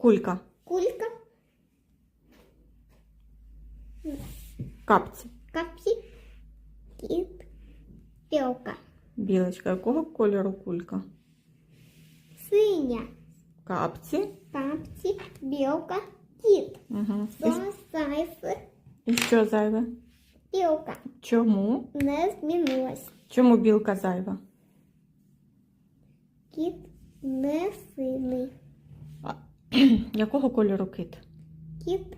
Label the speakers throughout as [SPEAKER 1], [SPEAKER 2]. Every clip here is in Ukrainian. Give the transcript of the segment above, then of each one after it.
[SPEAKER 1] Кулька.
[SPEAKER 2] Кулька.
[SPEAKER 1] Капці.
[SPEAKER 2] Капці. Кіт. Білка.
[SPEAKER 1] Білочка. Якого кольору кулька?
[SPEAKER 2] Синя.
[SPEAKER 1] Капці.
[SPEAKER 2] Капці. Білка. Кіт.
[SPEAKER 1] Угу. І,
[SPEAKER 2] До зайфи.
[SPEAKER 1] і що зайве?
[SPEAKER 2] Білка.
[SPEAKER 1] Чому?
[SPEAKER 2] Не змінилась.
[SPEAKER 1] Чому білка зайва?
[SPEAKER 2] Кіт не синий.
[SPEAKER 1] Якого кольору кит?
[SPEAKER 2] Кіт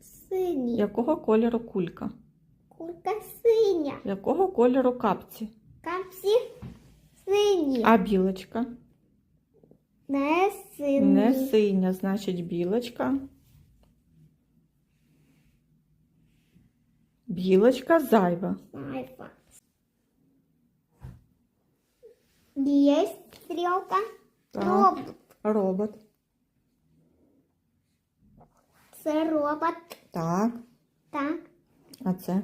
[SPEAKER 2] синій.
[SPEAKER 1] Якого кольору кулька?
[SPEAKER 2] Курка синя.
[SPEAKER 1] Якого кольору капці?
[SPEAKER 2] Капці сині.
[SPEAKER 1] А білочка?
[SPEAKER 2] Не сині.
[SPEAKER 1] Не синя, значить білочка. Білочка зайва.
[SPEAKER 2] Зайва. Есть стрелка.
[SPEAKER 1] Так.
[SPEAKER 2] Робот.
[SPEAKER 1] Робот.
[SPEAKER 2] Це робот.
[SPEAKER 1] Так.
[SPEAKER 2] Так.
[SPEAKER 1] А це?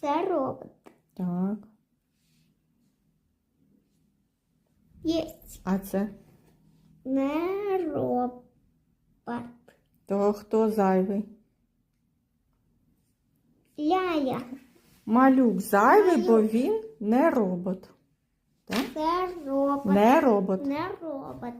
[SPEAKER 2] Це робот.
[SPEAKER 1] Так.
[SPEAKER 2] Есть.
[SPEAKER 1] А це?
[SPEAKER 2] Не робот.
[SPEAKER 1] То хто зайвий?
[SPEAKER 2] Ляля.
[SPEAKER 1] Малюк зайвий, бо він не робот. Так?
[SPEAKER 2] Це робот.
[SPEAKER 1] Не робот.
[SPEAKER 2] Не робот.